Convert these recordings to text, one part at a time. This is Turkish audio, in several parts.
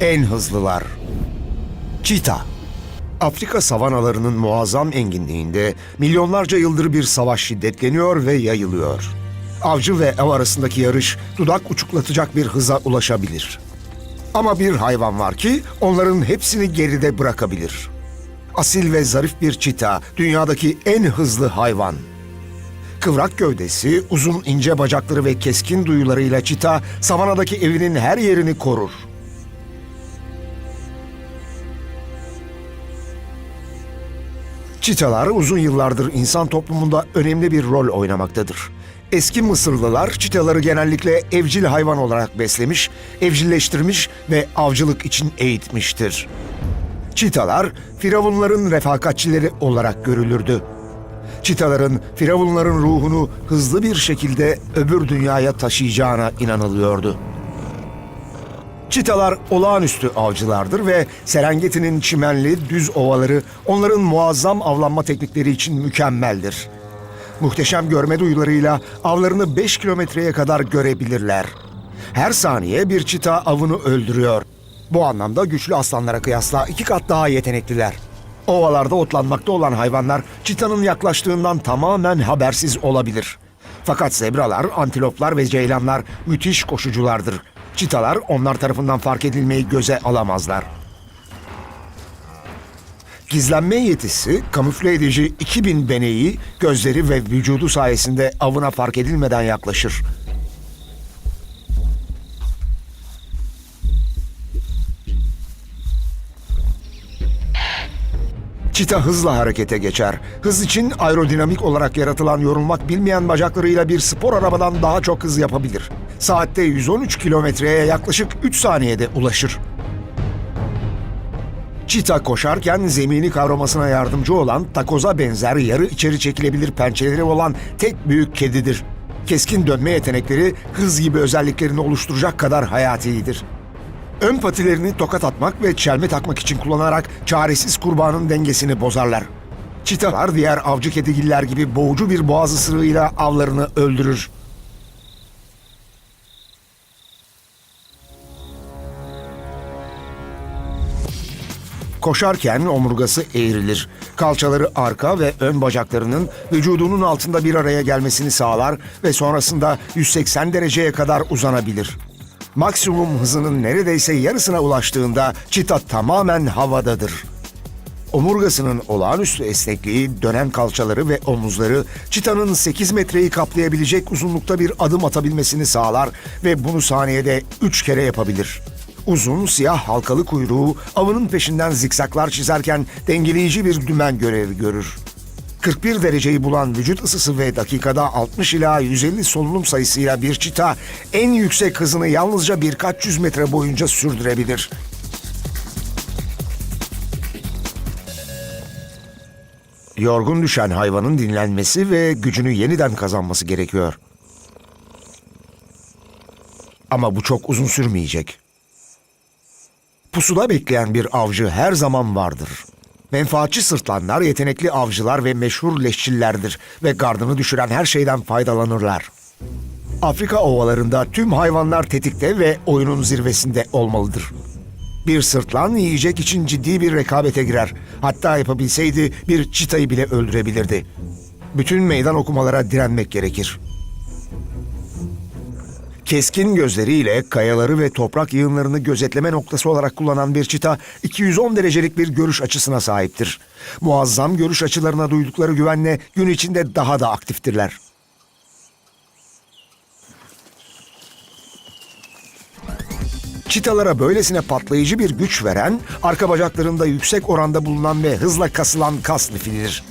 en hızlılar. Çita. Afrika savanalarının muazzam enginliğinde milyonlarca yıldır bir savaş şiddetleniyor ve yayılıyor. Avcı ve av arasındaki yarış dudak uçuklatacak bir hıza ulaşabilir. Ama bir hayvan var ki onların hepsini geride bırakabilir. Asil ve zarif bir çita, dünyadaki en hızlı hayvan. Kıvrak gövdesi, uzun ince bacakları ve keskin duyularıyla çita, savanadaki evinin her yerini korur. Çitalar uzun yıllardır insan toplumunda önemli bir rol oynamaktadır. Eski Mısırlılar çitaları genellikle evcil hayvan olarak beslemiş, evcilleştirmiş ve avcılık için eğitmiştir. Çitalar, firavunların refakatçileri olarak görülürdü. Çitaların, firavunların ruhunu hızlı bir şekilde öbür dünyaya taşıyacağına inanılıyordu. Çitalar olağanüstü avcılardır ve Serengeti'nin çimenli düz ovaları onların muazzam avlanma teknikleri için mükemmeldir. Muhteşem görme duyularıyla avlarını 5 kilometreye kadar görebilirler. Her saniye bir çita avını öldürüyor. Bu anlamda güçlü aslanlara kıyasla iki kat daha yetenekliler. Ovalarda otlanmakta olan hayvanlar çitanın yaklaştığından tamamen habersiz olabilir. Fakat zebralar, antiloplar ve ceylanlar müthiş koşuculardır. Çitalar onlar tarafından fark edilmeyi göze alamazlar. Gizlenme yetisi, kamufle edici 2000 beneği, gözleri ve vücudu sayesinde avına fark edilmeden yaklaşır. Çita hızla harekete geçer. Hız için aerodinamik olarak yaratılan yorulmak bilmeyen bacaklarıyla bir spor arabadan daha çok hız yapabilir. Saatte 113 kilometreye yaklaşık 3 saniyede ulaşır. Çita koşarken zemini kavramasına yardımcı olan takoza benzer yarı içeri çekilebilir pençeleri olan tek büyük kedidir. Keskin dönme yetenekleri hız gibi özelliklerini oluşturacak kadar hayatidir. Ön patilerini tokat atmak ve çelme takmak için kullanarak çaresiz kurbanın dengesini bozarlar. Çitalar diğer avcı kedigiller gibi boğucu bir boğaz ısırığıyla avlarını öldürür. Koşarken omurgası eğrilir. Kalçaları arka ve ön bacaklarının vücudunun altında bir araya gelmesini sağlar ve sonrasında 180 dereceye kadar uzanabilir. Maksimum hızının neredeyse yarısına ulaştığında çita tamamen havadadır. Omurgasının olağanüstü esnekliği, dönen kalçaları ve omuzları çitanın 8 metreyi kaplayabilecek uzunlukta bir adım atabilmesini sağlar ve bunu saniyede 3 kere yapabilir. Uzun siyah halkalı kuyruğu avının peşinden zikzaklar çizerken dengeleyici bir dümen görevi görür. 41 dereceyi bulan vücut ısısı ve dakikada 60 ila 150 solunum sayısıyla bir çita en yüksek hızını yalnızca birkaç yüz metre boyunca sürdürebilir. Yorgun düşen hayvanın dinlenmesi ve gücünü yeniden kazanması gerekiyor. Ama bu çok uzun sürmeyecek. Pusuda bekleyen bir avcı her zaman vardır. Menfaatçi sırtlanlar yetenekli avcılar ve meşhur leşçillerdir ve gardını düşüren her şeyden faydalanırlar. Afrika ovalarında tüm hayvanlar tetikte ve oyunun zirvesinde olmalıdır. Bir sırtlan yiyecek için ciddi bir rekabete girer. Hatta yapabilseydi bir çitayı bile öldürebilirdi. Bütün meydan okumalara direnmek gerekir. Keskin gözleriyle kayaları ve toprak yığınlarını gözetleme noktası olarak kullanan bir çita 210 derecelik bir görüş açısına sahiptir. Muazzam görüş açılarına duydukları güvenle gün içinde daha da aktiftirler. Çitalara böylesine patlayıcı bir güç veren, arka bacaklarında yüksek oranda bulunan ve hızla kasılan kas lifinidir.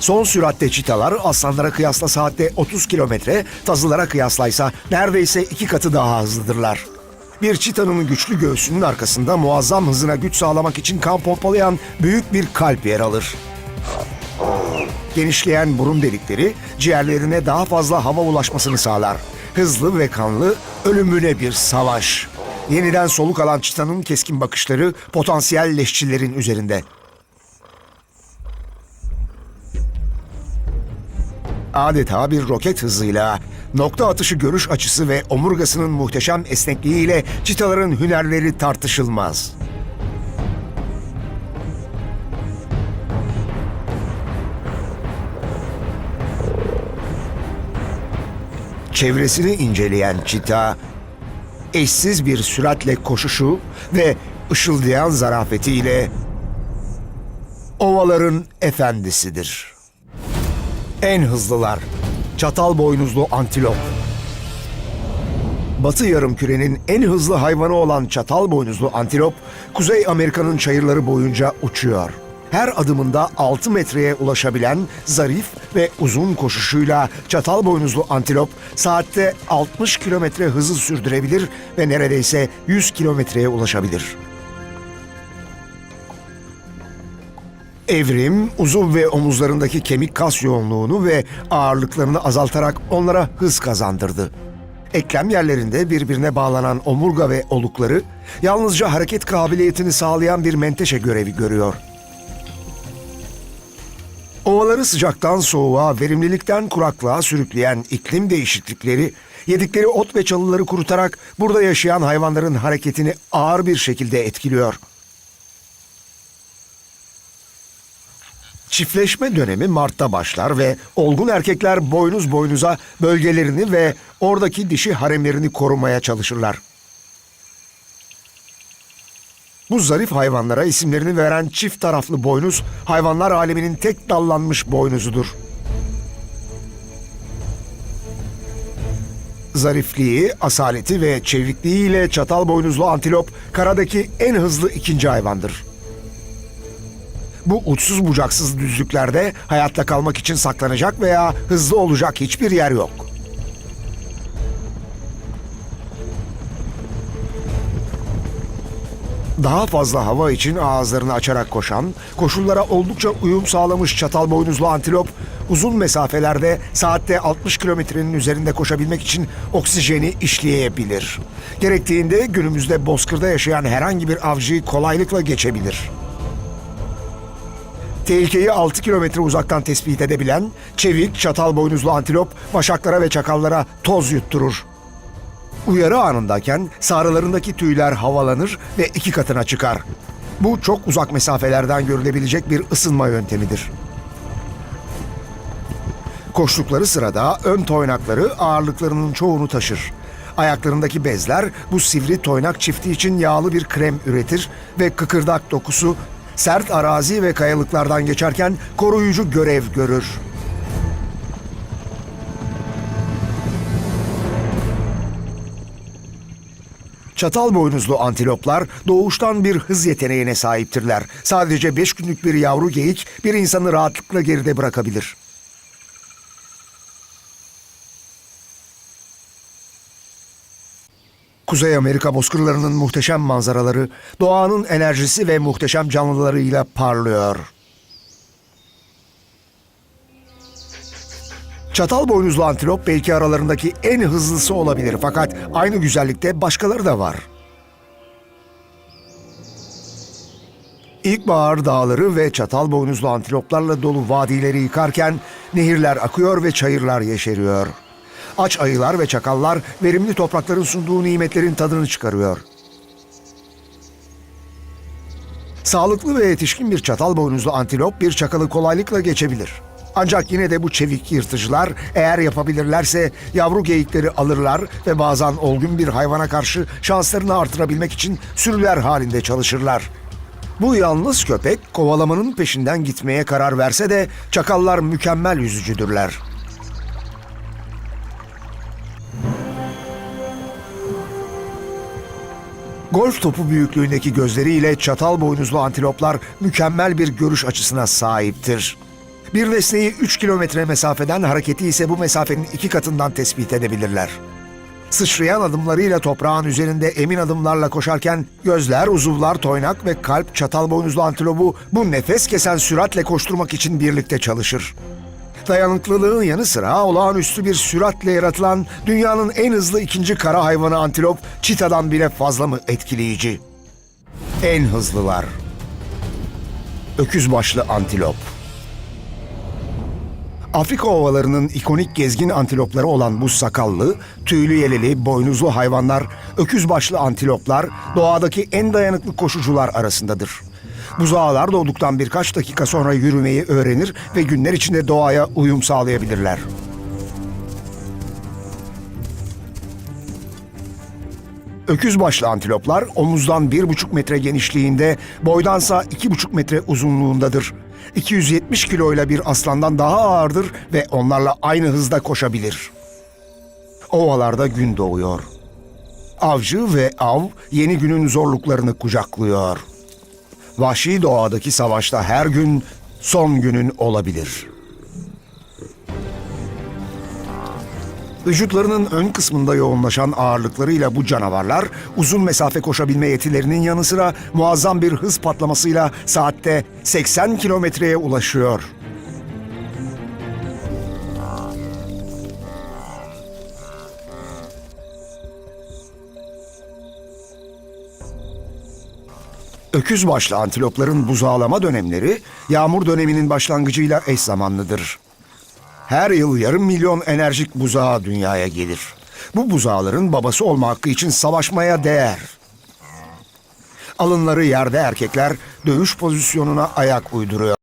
Son süratte çitalar aslanlara kıyasla saatte 30 kilometre, tazılara kıyaslaysa neredeyse iki katı daha hızlıdırlar. Bir çitanın güçlü göğsünün arkasında muazzam hızına güç sağlamak için kan pompalayan büyük bir kalp yer alır. Genişleyen burun delikleri ciğerlerine daha fazla hava ulaşmasını sağlar. Hızlı ve kanlı ölümüne bir savaş. Yeniden soluk alan çitanın keskin bakışları potansiyel leşçilerin üzerinde. Adeta bir roket hızıyla Nokta atışı görüş açısı ve omurgasının muhteşem esnekliğiyle çitaların hünerleri tartışılmaz. Çevresini inceleyen çita, eşsiz bir süratle koşuşu ve ışıldayan zarafetiyle ovaların efendisidir. En hızlılar, çatal boynuzlu antilop. Batı yarımkürenin en hızlı hayvanı olan çatal boynuzlu antilop, Kuzey Amerika'nın çayırları boyunca uçuyor. Her adımında 6 metreye ulaşabilen zarif ve uzun koşuşuyla çatal boynuzlu antilop saatte 60 kilometre hızı sürdürebilir ve neredeyse 100 kilometreye ulaşabilir. Evrim, uzun ve omuzlarındaki kemik kas yoğunluğunu ve ağırlıklarını azaltarak onlara hız kazandırdı. Eklem yerlerinde birbirine bağlanan omurga ve olukları yalnızca hareket kabiliyetini sağlayan bir menteşe görevi görüyor. Ovaları sıcaktan soğuğa, verimlilikten kuraklığa sürükleyen iklim değişiklikleri, yedikleri ot ve çalıları kurutarak burada yaşayan hayvanların hareketini ağır bir şekilde etkiliyor. Çiftleşme dönemi Mart'ta başlar ve olgun erkekler boynuz boynuza bölgelerini ve oradaki dişi haremlerini korumaya çalışırlar. Bu zarif hayvanlara isimlerini veren çift taraflı boynuz, hayvanlar aleminin tek dallanmış boynuzudur. Zarifliği, asaleti ve çevikliğiyle çatal boynuzlu antilop karadaki en hızlı ikinci hayvandır. Bu uçsuz bucaksız düzlüklerde hayatta kalmak için saklanacak veya hızlı olacak hiçbir yer yok. Daha fazla hava için ağızlarını açarak koşan, koşullara oldukça uyum sağlamış çatal boynuzlu antilop, uzun mesafelerde saatte 60 kilometrenin üzerinde koşabilmek için oksijeni işleyebilir. Gerektiğinde günümüzde bozkırda yaşayan herhangi bir avcıyı kolaylıkla geçebilir. Tehlikeyi 6 kilometre uzaktan tespit edebilen, çevik, çatal boynuzlu antilop, başaklara ve çakallara toz yutturur. Uyarı anındayken sarılarındaki tüyler havalanır ve iki katına çıkar. Bu çok uzak mesafelerden görülebilecek bir ısınma yöntemidir. Koştukları sırada ön toynakları ağırlıklarının çoğunu taşır. Ayaklarındaki bezler bu sivri toynak çifti için yağlı bir krem üretir ve kıkırdak dokusu sert arazi ve kayalıklardan geçerken koruyucu görev görür. Çatal boynuzlu antiloplar doğuştan bir hız yeteneğine sahiptirler. Sadece 5 günlük bir yavru geyik bir insanı rahatlıkla geride bırakabilir. Kuzey Amerika bozkırlarının muhteşem manzaraları, doğanın enerjisi ve muhteşem canlılarıyla parlıyor. Çatal boynuzlu antilop belki aralarındaki en hızlısı olabilir fakat aynı güzellikte başkaları da var. İlkbahar dağları ve çatal boynuzlu antiloplarla dolu vadileri yıkarken nehirler akıyor ve çayırlar yeşeriyor. Aç ayılar ve çakallar verimli toprakların sunduğu nimetlerin tadını çıkarıyor. Sağlıklı ve yetişkin bir çatal boynuzlu antilop bir çakalı kolaylıkla geçebilir. Ancak yine de bu çevik yırtıcılar eğer yapabilirlerse yavru geyikleri alırlar ve bazen olgun bir hayvana karşı şanslarını artırabilmek için sürüler halinde çalışırlar. Bu yalnız köpek kovalamanın peşinden gitmeye karar verse de çakallar mükemmel yüzücüdürler. Golf topu büyüklüğündeki gözleriyle çatal boynuzlu antiloplar mükemmel bir görüş açısına sahiptir. Bir nesneyi 3 kilometre mesafeden hareketi ise bu mesafenin iki katından tespit edebilirler. Sıçrayan adımlarıyla toprağın üzerinde emin adımlarla koşarken gözler, uzuvlar, toynak ve kalp çatal boynuzlu antilopu bu nefes kesen süratle koşturmak için birlikte çalışır. Dayanıklılığın yanı sıra olağanüstü bir süratle yaratılan dünyanın en hızlı ikinci kara hayvanı antilop çitadan bile fazla mı etkileyici? En hızlılar. Öküz başlı antilop. Afrika ovalarının ikonik gezgin antilopları olan bu sakallı, tüylü yeleli, boynuzlu hayvanlar, öküz başlı antiloplar doğadaki en dayanıklı koşucular arasındadır. Buzağılar doğduktan birkaç dakika sonra yürümeyi öğrenir ve günler içinde doğaya uyum sağlayabilirler. Öküz başlı antiloplar omuzdan 1,5 metre genişliğinde, boydansa 2,5 metre uzunluğundadır. 270 kiloyla bir aslandan daha ağırdır ve onlarla aynı hızda koşabilir. Ovalarda gün doğuyor. Avcı ve av yeni günün zorluklarını kucaklıyor. Vahşi doğadaki savaşta her gün son günün olabilir. Vücutlarının ön kısmında yoğunlaşan ağırlıklarıyla bu canavarlar uzun mesafe koşabilme yetilerinin yanı sıra muazzam bir hız patlamasıyla saatte 80 kilometreye ulaşıyor. Öküz başlı antilopların buzağlama dönemleri yağmur döneminin başlangıcıyla eş zamanlıdır. Her yıl yarım milyon enerjik buzağı dünyaya gelir. Bu buzağların babası olma hakkı için savaşmaya değer. Alınları yerde erkekler dövüş pozisyonuna ayak uyduruyor.